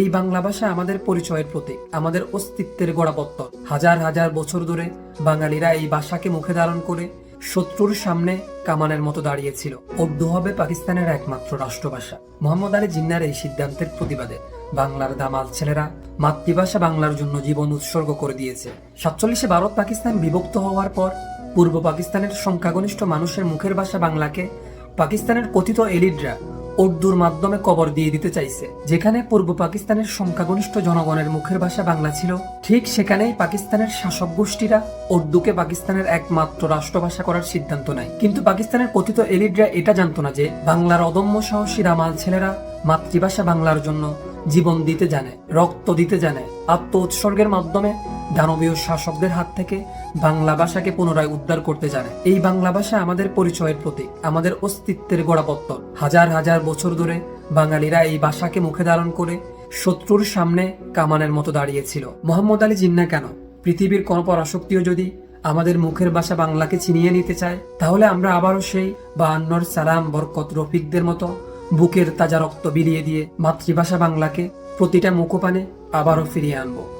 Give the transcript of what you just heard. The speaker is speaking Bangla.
এই বাংলা ভাষা আমাদের পরিচয়ের প্রতীক, আমাদের অস্তিত্বের গোড়াপত্তন হাজার হাজার বছর ধরে বাঙালিরা এই ভাষাকে মুখে ধারণ করে শত্রুর সামনে কামানের মতো দাঁড়িয়েছিল। উর্দু হবে পাকিস্তানের একমাত্র রাষ্ট্রভাষা। মোহাম্মদ আলী জিন্নার এই সিদ্ধান্তের প্রতিবাদে বাংলার দামাল ছেলেরা মাতৃভাষা বাংলার জন্য জীবন উৎসর্গ করে দিয়েছে। সাতচল্লিশে ভারত পাকিস্তান বিভক্ত হওয়ার পর পূর্ব পাকিস্তানের সংখ্যাগরিষ্ঠ মানুষের মুখের ভাষা বাংলাকে পাকিস্তানের কথিত এলিডরা উর্দুর মাধ্যমে কবর দিয়ে দিতে চাইছে, যেখানে পূর্ব পাকিস্তানের সংখ্যাগরিষ্ঠ জনগণের মুখের ভাষা বাংলা ছিল। ঠিক সেখানেই পাকিস্তানের শাসক গোষ্ঠীরা উর্দুকে পাকিস্তানের একমাত্র রাষ্ট্রভাষা করার সিদ্ধান্ত নেয়। কিন্তু পাকিস্তানের কথিত এলিডরা এটা জানতো না যে, বাংলার অদম্য সাহসী রামাল ছেলেরা মাতৃভাষা বাংলার জন্য জীবন দিতে জানে, রক্ত দিতে জানে আত্ম উৎসর্গের মাধ্যমে দানবীয় শাসকদের হাত থেকে বাংলা ভাষাকে পুনরায় উদ্ধার করতে জানে। এই বাংলা ভাষা আমাদের পরিচয়ের প্রতীক, আমাদের অস্তিত্বের গোড়াপত্তন। হাজার হাজার বছর ধরে বাঙালিরা এই ভাষাকে মুখে ধারণ করে শত্রুর সামনে কামানের মতো দাঁড়িয়েছিল। মোহাম্মদ আলী জিন্না কেন? পৃথিবীর কোন পরাশক্তিও যদি আমাদের মুখের ভাষা বাংলাকে ছিনিয়ে নিতে চায়, তাহলে আমরা আবারও সেই বা আন্নর সালাম, বরকত, রফিকদের মতো বুকের তাজা রক্ত বিলিয়ে দিয়ে মাতৃভাষা বাংলাকে প্রতিটা মুখোপানে আবারও ফিরিয়ে আনব।